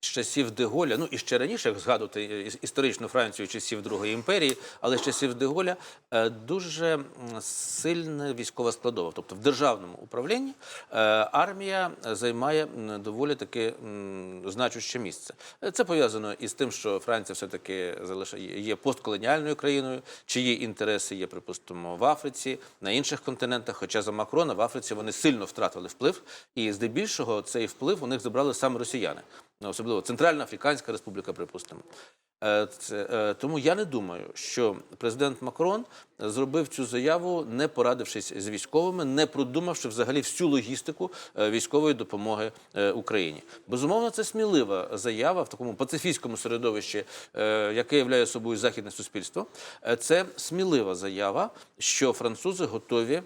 з часів Деголя, ну і ще раніше, як згадувати історичну Францію часів Другої імперії, але з часів Деголя е, дуже сильна військова складова. Тобто в державному управлінні е, армія займає доволі таки значуще місце. Е, Це пов'язано із тим, що Франція все-таки залишає є постколоніальною країною, чиї інтереси є, припустимо, в Африці, на інших континентах. Хоча за Макрона в Африці вони сильно втратили вплив, і здебільшого цей вплив у них забрали саме росіяни, особливо Центральна Африканська Республіка, припустимо. Е, е, тому я не думаю, що президент Макрон зробив цю заяву, не порадившись з військовими, не продумавши взагалі всю логістику е, військової допомоги Україні. Безумовно, це смілива заява в такому пацифістському середовищі, яке являє собою західне суспільство. Це смілива заява, що французи готові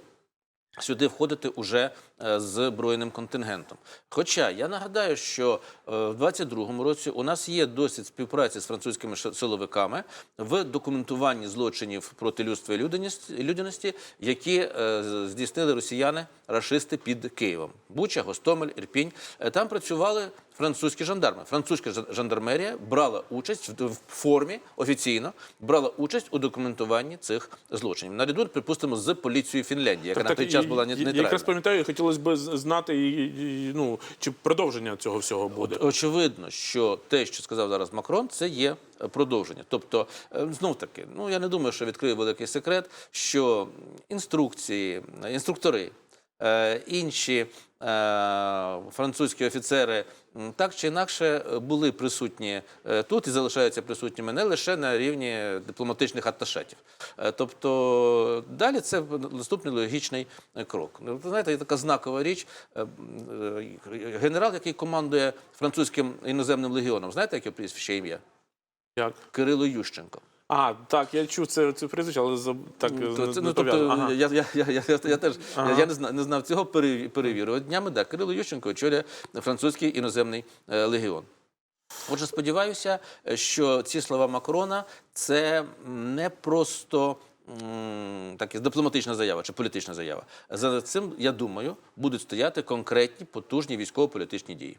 сюди входити уже е, з збройним контингентом. Хоча я нагадаю, що е, в 22-му році у нас є досвід співпраці з французькими силовиками в документуванні злочинів проти людства і людяності, які е, здійснили росіяни рашисти під Києвом. Буча, Гостомель, Ірпінь. Там працювали французькі жандарми. Французька жан- жандармерія брала участь в- формі офіційно брала участь у документуванні цих злочинів. Наряду, припустимо, з поліцією Фінляндії, яка на той час була Я нейтральна. якраз пам'ятаю, хотілося б знати, і- і- ну, чи продовження цього всього буде. Очевидно, що те, що сказав зараз Макрон, це є е, продовження. Тобто, знов таки, ну я не думаю, що відкрию великий секрет, що інструкції, інструктори, е, інші е, французькі офіцери так чи інакше е, були присутні е, тут і залишаються присутніми не лише на рівні дипломатичних атташетів. Е, Тобто далі це наступний логічний е, крок. Ну, знаєте, є така знакова річ. е, е, Генерал, який командує французьким іноземним легіоном, знаєте, яке прізвище ім'я? Як? Кирило Ющенко. А, так, я чув це, це прізвище, але за, так То не, це, не ну, тобто, Ага. я, я, я, я, я, теж Ага. я не знав, не знав цього, переві- перевірив. Днями, да, Кирило Ющенко очолює французький іноземний е, легіон. Отже, сподіваюся, що ці слова Макрона це не просто так, дипломатична заява чи політична заява. За цим, я думаю, будуть стояти конкретні потужні військово-політичні дії.